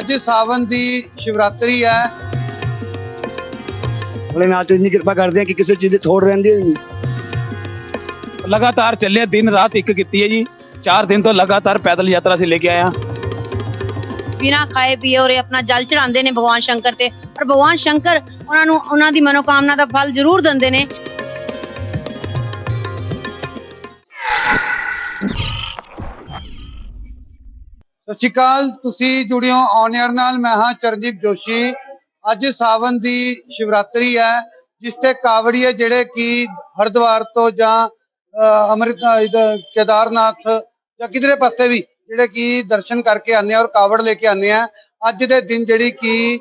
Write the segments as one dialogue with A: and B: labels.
A: ਅੱਜ ਸਾਵਨ ਦੀ ਸ਼ਿਵਰਾਤਰੀ ਹੈ।
B: ਭੋਲੇਨਾਥ ਤੋਂ ਇੰਨੀ ਕਿਰਪਾ ਕਰਦੇ ਆ ਕਿ ਕਿਸੇ ਚੀਜ਼ ਦੀ ਥੋੜ ਰਹਿੰਦੀ ਨਹੀਂ
C: ਲਗਾਤਾਰ ਚੱਲੇ ਦਿਨ ਰਾਤ ਇੱਕ ਕੀਤੀ ਹੈ ਜੀ। 4 ਦਿਨ ਤੋਂ ਲਗਾਤਾਰ ਪੈਦਲ ਯਾਤਰਾ ਅਸੀਂ ਲੈ ਕੇ ਆਏ ਹਾਂ।
D: ਬਿਨਾ ਖਾਏ ਪੀਏ ਔਰ ਇਹ ਆਪਣਾ ਜਲ ਚੜਾਉਂਦੇ ਨੇ ਭਗਵਾਨ ਸ਼ੰਕਰ ਤੇ। ਔਰ ਭਗਵਾਨ ਸ਼ੰਕਰ ਉਹਨਾਂ ਨੂੰ ਉਹਨਾਂ ਦੀ ਮਨੋਕਾਮਨਾ ਦਾ ਫਲ ਜ਼ਰੂਰ ਦਿੰਦੇ ਨੇ।
A: ਸਤਿ ਸ਼੍ਰੀ ਅਕਾਲ ਤੁਸੀਂ ਜੁੜਿਓ ਔਨ 에ਅਰ ਨਾਲ ਮੈਂ ਹਾਂ ਚਰਨਜੀਤ ਜੋਸ਼ੀ। ਅੱਜ ਸਾਵਨ ਦੀ ਸ਼ਿਵਰਾਤਰੀ ਹੈ ਜਿਸ ਤੇ ਕਾਵੜੀਏ ਜਿਹੜੇ ਕਿ ਹਰਿਦੁਆਰ ਤੋਂ ਜਾਂ ਅਹ, ਅੰਮ੍ਰਿਤ ਕੇਦਾਰਨਾਥ ਜਾਂ ਕਿਧਰੇ ਪਾਸੇ ਵੀ ਜਿਹੜੇ ਕਿ ਦਰਸ਼ਨ ਕਰਕੇ ਆਉਂਦੇ ਆ ਔਰ ਕਾਵੜ ਲੈ ਕੇ ਆਉਂਦੇ ਆ ਅੱਜ ਦੇ ਦਿਨ ਜਿਹੜੀ ਕਿ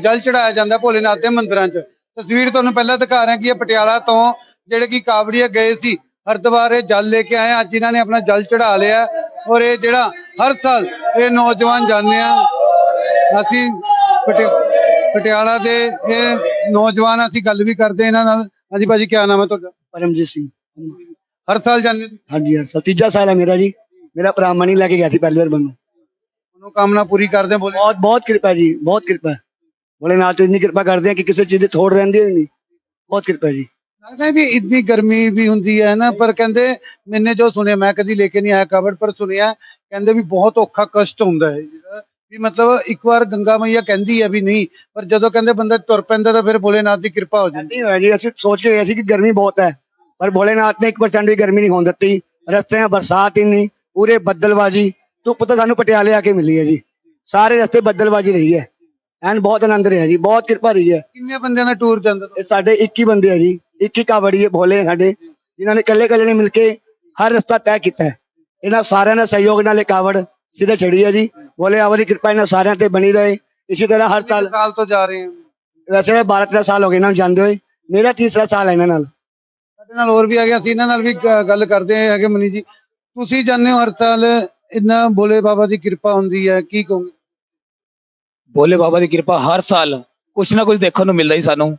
A: ਜਲ ਚੜਾਇਆ ਜਾਂਦਾ ਭੋਲੇਨਾਥ ਦੇ ਮੰਦਰਾਂ 'ਚ। ਤਸਵੀਰ ਤੁਹਾਨੂੰ ਪਹਿਲਾਂ ਦਿਖਾ ਰਿਹਾ ਕਿ ਇਹ ਪਟਿਆਲਾ ਤੋਂ ਜਿਹੜੇ ਕਿ ਕਾਵੜੀਏ ਗਏ ਸੀ ਹਰਿਦੁਆਰ ਇਹ ਜਲ ਲੈ ਕੇ ਆਏ ਅੱਜ ਇਹਨਾਂ ਨੇ ਆਪਣਾ ਜਲ ਚੜਾ ਲਿਆ ਔਰ ਇਹ ਜਿਹੜਾ ਹਰ ਸਾਲ ਇਹ ਨੌਜਵਾਨ ਜਾਂਦੇ ਆ ਅਸੀਂ ਪਟਿ- ਪਟਿਆਲਾ ਦੇ ਇਹ ਨੌਜਵਾਨ ਅਸੀਂ ਗੱਲ ਵੀ ਕਰਦੇ ਇਹਨਾਂ ਨਾਲ। ਹਾਂਜੀ ਭਾਜੀ ਕੀ ਨਾਮ ਹੈ ਤੁਹਾਡਾ?
B: ਪਰਮਜੀਤ ਸਿੰਘ।
A: ਹਰ ਸਾਲ ਜਾਂਦੇ ਹੋ?
B: ਹਾਂਜੀ ਯਾਰ ਤੀਜਾ ਸਾਲ ਹੈ ਮੇਰਾ ਜੀ। ਮੇਰਾ ਭਰਾ ਮਣੀ ਲੈ ਕੇ ਗਿਆ ਸੀ ਪਹਿਲੀ ਵਾਰ ਮੈਨੂੰ।
A: ਮਨੋਕਾਮਨਾ ਪੂਰੀ ਕਰਦੇ ਬੋਲੇ।
B: ਬਹੁਤ ਬਹੁਤ ਕਿਰਪਾ ਜੀ ਬਹੁਤ ਕਿਰਪਾ। ਹੈ। ਭੋਲੇਨਾਥ ਤੋਂ ਇੰਨੀ ਕਿਰਪਾ ਕਰਦੇ ਆ ਕਿ ਕਿਸੇ ਚੀਜ਼ ਦੀ ਥੋੜ ਰਹਿੰਦੀ ਹੋਈ ਨਹੀਂ। ਬਹੁਤ ਕਿਰਪਾ ਜੀ।
A: ਲੱਗਦਾ ਵੀ ਇੰਨੀ ਗਰਮੀ ਵੀ ਹੁੰਦੀ ਹੈ ਨਾ, ਪਰ ਕਹਿੰਦੇ ਮੈਨੇ ਜੋ ਸੁਣਿਆ, ਮੈਂ ਕਦੀ ਲੈ ਕੇ ਨਹੀਂ ਆਇਆ ਕਬਰ ਪਰ ਸੁਣਿਆ ਕਹਿੰਦੇ ਵੀ ਬਹੁਤ ਔਖਾ ਕਸ਼ਟ ਹੁੰਦਾ ਹੈ ਜਿਹੜਾ ਵੀ ਮਤਲਬ ਇੱਕ ਵਾਰ ਗੰਗਾ ਮਈਆ ਕਹਿੰਦੀ ਹੈ ਵੀ ਨਹੀਂ, ਪਰ ਜਦੋਂ ਕਹਿੰਦੇ ਬੰਦਾ ਤੁਰ ਪੈਂਦਾ ਤਾਂ ਫਿਰ ਭੋਲੇਨਾਥ ਦੀ ਕਿਰਪਾ ਹੋ ਜਾਂਦੀ
B: ਨਹੀਂ ਹੋਇਆ ਜੀ, ਅਸੀਂ ਸੋਚ ਕੇ ਗਏ ਸੀ ਕਿ ਗਰਮੀ ਬਹੁਤ ਹੈ, ਪਰ ਭੋਲੇਨਾਥ ਨੇ 1% ਵੀ ਗਰਮੀ ਨਹੀਂ ਹੋਣ ਦਿੱਤੀ। ਰਸਤਿਆਂ ਬਰਸਾਤ ਹੀ ਨਹੀਂ ਪੂਰੇ ਬੱਦਲਬਾਜੀ, ਧੁੱਪ ਤਾਂ ਸਾਨੂੰ ਪਟਿਆਲੇ ਆ ਕੇ ਮਿਲੀ ਹੈ ਜੀ। ਸਾਰੇ ਰਸਤੇ ਬੱਦਲਬਾਜੀ ਰਹੀ ਹੈ। ਐਨ ਬਹੁਤ ਆਨੰਦ ਰਿਹਾ ਜੀ ਬਹੁਤ ਕਿਰਪਾ ਰਹੀ ਹੈ।
A: ਕਿੰਨੇ ਬੰਦਿਆਂ ਦਾ ਟੂਰ ਜਾਂਦਾ
B: ਇਹ ਸਾਡੇ 21 ਬੰਦੇ ਆ ਜੀ 21 ਕਾਵੜੀਏ ਭੋਲੇ ਆ ਸਾਡੇ ਜਿਨ੍ਹਾਂ ਨੇ ਇਕੱਲੇ ਇਕੱਲੇ ਨੇ ਮਿਲ ਕੇ ਹਰ ਰਸਤਾ ਤੈਅ ਕੀਤਾ ਹੈ। ਇਹਨਾਂ ਸਾਰਿਆਂ ਦੇ ਸਹਿਯੋਗ ਨਾਲ ਇਹ ਕਾਵੜ ਸਿੱਧੇ ਚੜੀ ਹੈ ਜੀ। ਭੋਲੇ ਆਵਾ ਦੀ ਕਿਰਪਾ ਇਹਨਾਂ ਸਾਰਿਆਂ ਤੇ ਬਣੀ ਰਹੇ। ਇਸੇ ਤਰ੍ਹਾਂ ਹਰ ਸਾਲ
A: ਸਾਲ ਤੋਂ ਜਾ ਰਹੇ ਹਾਂ?
B: ਵੈਸੇ 12 13 ਸਾਲ ਹੋ ਗਏ ਇਹਨਾਂ ਨੂੰ ਜਾਂਦੇ ਹੋਏ। ਮੇਰਾ ਤੀਸਰਾ ਸਾਲ ਹੈ ਇਹਨਾਂ ਨਾਲ।
A: ਸਾਡੇ ਨਾਲ ਹੋਰ ਵੀ ਆ ਗਿਆ ਸੀ ਇਹਨਾਂ ਨਾਲ ਵੀ ਗ- ਗੱਲ ਕਰਦੇ ਹੈਗੇ ਮਨੀ ਜੀ। ਤੁਸੀਂ ਜਾਣਦੇ ਹੋ ਹਰ ਸਾਲ ਇੰਨਾ ਭੋਲੇ ਬਾਬਾ ਦੀ ਕਿਰਪਾ ਹੁੰਦੀ ਹੈ ਕੀ ਕਹੋਗੇ?
C: ਭੋਲੇ ਬਾਬਾ ਦੀ ਕਿਰਪਾ ਹਰ ਸਾਲ ਕੁਛ ਨਾ ਕੁਛ ਦੇਖਣ ਨੂੰ ਮਿਲਦਾ ਹੀ ਸਾਨੂੰ।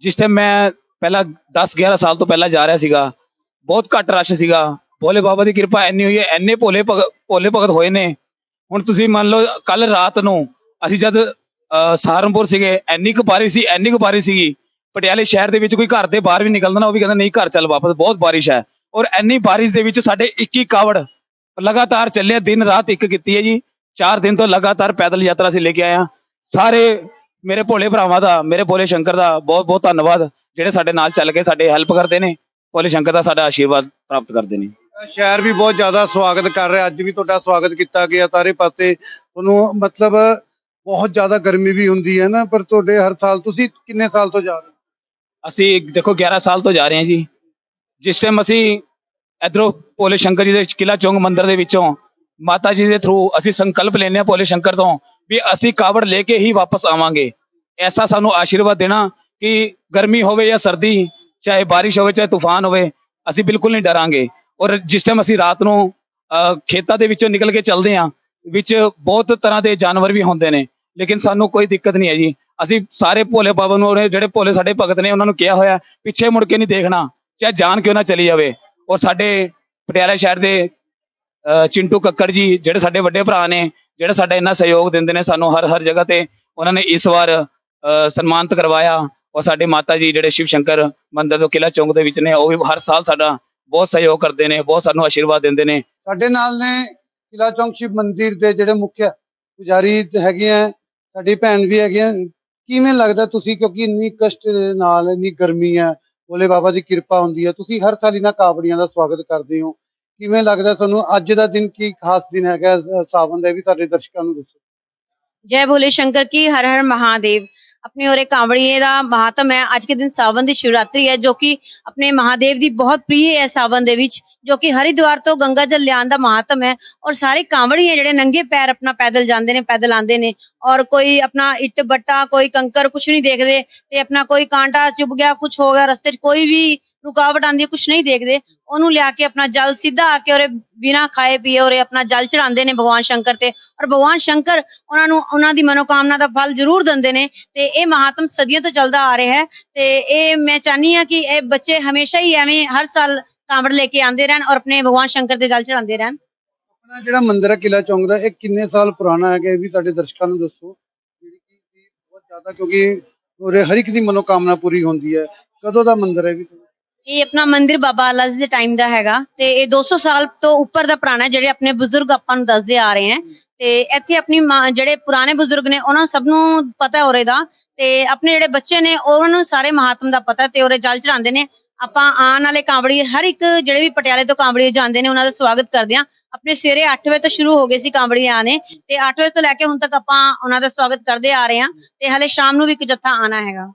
C: ਜਿਸ ਟਾਈਮ ਮੈਂ ਪਹਿਲਾਂ 10 11 ਸਾਲ ਤੋਂ ਪਹਿਲਾਂ ਜਾ ਰਿਹਾ ਸੀਗਾ, ਬਹੁਤ ਘੱਟ ਰਸ਼ ਸੀਗਾ। ਭੋਲੇ ਬਾਬਾ ਦੀ ਕਿਰਪਾ ਇੰਨੀ ਹੋਈ ਹੈ, ਇੰਨੇ ਭੋਲੇ ਭਗ- ਭੋਲੇ ਭਗਤ ਹੋਏ ਨੇ। ਹੁਣ ਤੁਸੀਂ ਮੰਨ ਲਓ ਕੱਲ ਰਾਤ ਨੂੰ ਅਸੀਂ ਜਦ ਸਹਾਰਨਪੁਰ ਸੀਗੇ ਐਨੀ ਕੁ ਬਾਰਿਸ਼ ਸੀ ਐਨੀ ਕੁ ਬਾਰਿਸ਼ ਸੀਗੀ। ਪਟਿਆਲੇ ਸ਼ਹਿਰ ਦੇ ਵਿੱਚ ਕੋਈ ਘਰ ਦੇ ਬਾਹਰ ਵੀ ਨਿਕਲਦਾ ਨਾ, ਉਹ ਵੀ ਕਹਿੰਦਾ ਨਹੀਂ ਘਰ ਚੱਲ ਵਾਪਸ, ਬਹੁਤ ਬਾਰਿਸ਼ ਹੈ। ਔਰ ਇੰਨੀ ਬਾਰਿਸ਼ ਦੇ ਵਿੱਚ ਸਾਡੇ 21 ਕਾਵੜ ਲਗਾਤਾਰ ਚੱਲਿਆ, ਦਿਨ ਰਾਤ ਇੱਕ ਕੀਤੀ ਹੈ ਜੀ। 4 ਦਿਨ ਤੋਂ ਲਗਾਤਾਰ ਪੈਦਲ ਯਾਤਰਾ ਅਸੀਂ ਲੈ ਕੇ ਆਏ ਹਾਂ। ਸਾਰੇ ਮੇਰੇ ਭੋਲੇ ਭਰਾਵਾਂ ਦਾ ਮੇਰੇ ਭੋਲੇ ਸ਼ੰਕਰ ਦਾ ਬਹੁਤ ਬਹੁਤ ਧੰਨਵਾਦ ਜਿਹੜੇ ਸਾਡੇ ਨਾਲ ਚੱਲ ਕੇ ਸਾਡੇ ਹੈਲਪ ਕਰਦੇ ਨੇ। ਭੋਲੇ ਸ਼ੰਕਰ ਦਾ ਸਾਡਾ ਆਸ਼ੀਰਵਾਦ ਪ੍ਰਾਪਤ ਕਰਦੇ ਨੇ।
A: ਸ਼ਹਿਰ ਵੀ ਬਹੁਤ ਜ਼ਿਆਦਾ ਸਵਾਗਤ ਕਰ ਰਿਹਾ। ਅੱਜ ਵੀ ਤੁਹਾਡਾ ਸਵਾਗਤ ਕੀਤਾ ਗਿਆ ਸਾਰੇ ਪਾਸੇ। ਤੁਹਾਨੂੰ ਮਤਲਬ ਬਹੁਤ ਜ਼ਿਆਦਾ ਗਰਮੀ ਵੀ ਹੁੰਦੀ ਹੈ ਨਾ ਪਰ ਤੁਹਾਡੇ ਹਰ ਸਾਲ ਤੁਸੀਂ ਕਿੰਨੇ ਸਾਲ ਤੋਂ ਜਾ ਰਹੇ ਹੋ?
C: ਅਸੀਂ ਦੇਖੋ 11 ਸਾਲ ਤੋਂ ਜਾ ਰਹੇ ਹਾਂ ਜੀ। ਜਿਸ ਟਾਈਮ ਅਸੀਂ ਇਧਰੋਂ ਭੋਲੇ ਸ਼ੰਕਰ ਜੀ ਦੇ ਕਿਲਾ ਚੌਂਗ ਮੰਦਿਰ ਦੇ ਵਿੱਚੋਂ ਮਾਤਾ ਜੀ ਦੇ ਥਰੂ ਅਸੀਂ ਸੰਕਲਪ ਲੈਨੇ ਆ ਭੋਲੇ ਸ਼ੰਕਰ ਤੋਂ ਵੀ ਅਸੀਂ ਕਾਵੜ ਲੈ ਕੇ ਹੀ ਵਾਪਸ ਆਵਾਂਗੇ। ਐਸਾ ਸਾਨੂੰ ਆਸ਼ੀਰਵਾਦ ਦੇਣਾ ਕਿ ਗਰਮੀ ਹੋਵੇ ਜਾਂ ਸਰਦੀ ਚਾਹੇ ਬਾਰਿਸ਼ ਹੋਵੇ ਚਾਹੇ ਤੂਫਾਨ ਹੋਵੇ ਅਸੀਂ ਬਿਲਕੁਲ ਨਹੀਂ ਡਰਾਂਗੇ। ਔਰ ਜਿਸ ਟਾਈਮ ਅਸੀਂ ਰਾਤ ਨੂੰ ਅਹ, ਖੇਤਾਂ ਦੇ ਵਿੱਚੋਂ ਨਿਕਲ ਕੇ ਚੱਲਦੇ ਹਾਂ ਵਿੱਚ ਬਹੁਤ ਤਰ੍ਹਾਂ ਦੇ ਜਾਨਵਰ ਵੀ ਹੁੰਦੇ ਨੇ ਲੇਕਿਨ ਸਾਨੂੰ ਕੋਈ ਦਿੱਕਤ ਨਹੀਂ ਹੈ ਜੀ। ਅਸੀਂ ਸਾਰੇ ਭੋਲੇ ਬਾਬਾ ਨੂੰ ਉਹਨੇ ਜਿਹੜੇ ਭੋਲੇ ਸਾਡੇ ਭਗਤ ਨੇ ਉਹਨਾਂ ਨੂੰ ਕਿਹਾ ਹੋਇਆ ਪਿੱਛੇ ਮੁੜ ਕੇ ਨਹੀਂ ਦੇਖਣਾ ਚਾਹੇ ਜਾਨ ਕਿਉਂ ਨਾ ਚਲੀ ਜਾਵੇ। ਔਰ ਸਾਡੇ ਪਟਿਆਲਾ ਸ਼ਹਿਰ ਦੇ ਚਿੰਟੂ ਕੱਕੜ ਜੀ, ਜਿਹੜੇ ਸਾਡੇ ਵੱਡੇ ਭਰਾ ਨੇ, ਜਿਹੜੇ ਸਾਡਾ ਇੰਨਾ ਸਹਿਯੋਗ ਦਿੰਦੇ ਨੇ ਸਾਨੂੰ ਹਰ ਹਰ ਜਗ੍ਹਾ ਤੇ, ਉਹਨਾਂ ਨੇ ਇਸ ਵਾਰ ਸਨਮਾਨਿਤ ਕਰਵਾਇਆ। ਔਰ ਸਾਡੇ ਮਾਤਾ ਜੀ ਜਿਹੜੇ ਸ਼ਿਵ ਸ਼ੰਕਰ ਮੰਦਿਰ ਤੋਂ ਕਿਲਾ ਚੌਂਕ ਦੇ ਵਿੱਚ ਨੇ, ਉਹ ਵੀ ਹਰ ਸਾਲ ਸਾਡਾ ਬਹੁਤ ਸਹਿਯੋਗ ਕਰਦੇ ਨੇ, ਬਹੁਤ ਸਾਨੂੰ ਆਸ਼ੀਰਵਾਦ ਦਿੰਦੇ ਨੇ।
A: ਸਾਡੇ ਨਾਲ ਨੇ ਕਿਲਾ ਚੌਂਕ ਸ਼ਿਵ ਮੰਦਿਰ ਦੇ ਜਿਹੜੇ ਮੁੱਖ ਪੁਜਾਰੀ ਹੈਗੇ ਆ, ਸਾਡੀ ਭੈਣ ਵੀ ਹੈਗੇ ਆ। ਕਿਵੇਂ ਲੱਗਦਾ ਤੁਸੀਂ, ਕਿਉਂਕਿ ਇੰਨੀ ਕਸ਼ਟ ਦੇ ਨਾਲ, ਇੰਨੀ ਗਰਮੀ ਹੈ ਭੋਲੇ ਬਾਬਾ ਦੀ ਕਿਰਪਾ ਹੁੰਦੀ ਹੈ ਤੁਸੀਂ ਹਰ ਸਾਲ ਇਹਨਾਂ ਕਾਬੜੀਆਂ ਦਾ ਸਵਾਗਤ ਕਰਦੇ ਹੋ। ਕਿਵੇਂ ਲੱਗਦਾ ਤੁਹਾਨੂੰ ਅੱਜ ਦਾ ਦਿਨ ਕੀ ਖਾਸ ਦਿਨ ਹੈਗਾ ਸਾਵਨ ਦਾ ਇਹ ਵੀ ਸਾਡੇ ਦਰਸ਼ਕਾਂ ਨੂੰ ਦੱਸੋ
D: जय भोले शंकर की हर हर महादेव अपने और कांवड़िए का महात्म है अज के दिन सावन की शिवरात्रि है जो कि अपने महादेव की बहुत प्रिय है सावन के जो कि हरिद्वार तो गंगा जल लिया का महात्म है और सारे कांवड़ी है जोड़े नंगे पैर अपना पैदल जाते हैं पैदल आते हैं और कोई अपना इट बट्टा कोई कंकर कुछ नहीं देखते अपना कोई कांटा चुभ गया कुछ हो गया रस्ते कोई भी ਰੁਕਾਵਟ ਆਉਂਦੀ ਕੁਝ ਨਹੀਂ ਦੇਖਦੇ। ਉਹਨੂੰ ਲਿਆ ਕੇ ਆਪਣਾ ਜਲ ਸਿੱਧਾ ਆ ਕੇ ਔਰ ਬਿਨਾ ਖਾਏ ਪੀਏ ਔਰ ਆਪਣਾ ਜਲ ਚੜਾਉਂਦੇ ਨੇ ਭਗਵਾਨ ਸ਼ੰਕਰ ਤੇ। ਔਰ ਭਗਵਾਨ ਸ਼ੰਕਰ ਉਹਨਾਂ ਨੂੰ, ਉਹਨਾਂ ਦੀ ਮਨੋਕਾਮਨਾ ਦਾ ਫਲ ਜ਼ਰੂਰ ਦਿੰਦੇ ਨੇ ਤੇ ਇਹ ਮਹਾਤਮ ਸਦੀਆਂ ਤੋਂ ਚੱਲਦਾ ਆ ਰਿਹਾ ਹੈ ਤੇ ਇਹ ਮੈਂ ਚਾਹਨੀ ਆ ਕਿ ਇਹ ਬੱਚੇ ਹਮੇਸ਼ਾ ਹੀ ਐਵੇਂ ਹਰ ਸਾਲ ਕਾਂਵੜ ਲੈ ਕੇ ਆਉਂਦੇ ਰਹਿਣ ਔਰ ਆਪਣੇ ਭਗਵਾਨ ਸ਼ੰਕਰ ਦੇ ਜਲ ਚੜਾਉਂਦੇ ਰਹਿਣ।
A: ਆਪਣਾ ਜਿਹੜਾ ਮੰਦਿਰ ਹੈ ਕਿਲਾ ਚੌਂਕ ਦਾ, ਇਹ ਕਿੰਨੇ ਸਾਲ ਪੁਰਾਣਾ ਹੈਗਾ ਇਹ ਵੀ ਸਾਡੇ ਦਰਸ਼ਕਾਂ ਨੂੰ ਦੱਸੋ। ਜਿਹੜੀ ਕਿ ਬਹੁਤ ਜ਼ਿਆਦਾ, ਕਿਉਂਕਿ ਉਰੇ ਹਰ ਇੱਕ ਦੀ ਮਨੋਕਾਮਨਾ ਪੂਰੀ ਹੁੰਦੀ ਹੈ। ਕਦੋਂ ਦਾ ਮੰਦਿਰ ਹੈ ਵੀ?
D: ਇਹ ਆਪਣਾ ਮੰਦਿਰ ਬਾਬਾ ਆਲਾ ਜੀ ਦੇ ਟਾਈਮ ਦਾ ਹੈਗਾ ਤੇ ਇਹ 200 ਸਾਲ ਤੋਂ ਉੱਪਰ ਦਾ ਪੁਰਾਣਾ ਹੈ, ਜਿਹੜੇ ਆਪਣੇ ਬਜ਼ੁਰਗ ਆਪਾਂ ਨੂੰ ਦੱਸਦੇ ਆ ਰਹੇ ਹੈ। ਤੇ ਇੱਥੇ ਆਪਣੀ ਮਾਂ ਜਿਹੜੇ ਪੁਰਾਣੇ ਬਜ਼ੁਰਗ ਨੇ ਉਹਨਾਂ ਸਭ ਨੂੰ ਪਤਾ ਉਰੇ ਦਾ। ਤੇ ਆਪਣੇ ਜਿਹੜੇ ਬੱਚੇ ਨੇ ਉਹਨਾਂ ਨੂੰ ਸਾਰੇ ਮਹਾਤਮ ਦਾ ਪਤਾ ਤੇ ਉਰੇ ਜਲ ਚੜਾਉਂਦੇ ਨੇ। ਆਪਾਂ ਆਉਣ ਵਾਲੇ ਕਾਂਵੜੀ ਹਰ ਇੱਕ ਜਿਹੜੇ ਵੀ ਪਟਿਆਲੇ ਤੋਂ ਕਾਂਵੜੀ ਜਾਂਦੇ ਨੇ ਉਹਨਾਂ ਦਾ ਸਵਾਗਤ ਕਰਦੇ ਹਾਂ। ਆਪਣੇ ਸਵੇਰੇ 8 ਵਜੇ ਤੋਂ ਸ਼ੁਰੂ ਹੋ ਗਏ ਸੀ ਕਾਂਵੜੀ ਆਣੇ ਤੇ 8 ਵਜੇ ਤੋਂ ਲੈ ਕੇ ਹੁਣ ਤੱਕ ਆਪਾਂ ਉਹਨਾਂ ਦਾ ਸਵਾਗਤ ਕਰਦੇ ਆ ਰਹੇ ਹਾਂ। ਤੇ ਹਲੇ ਸ਼ਾਮ ਨੂੰ ਵੀ ਇੱਕ ਜੱਥਾ ਆਣਾ ਹੈਗਾ।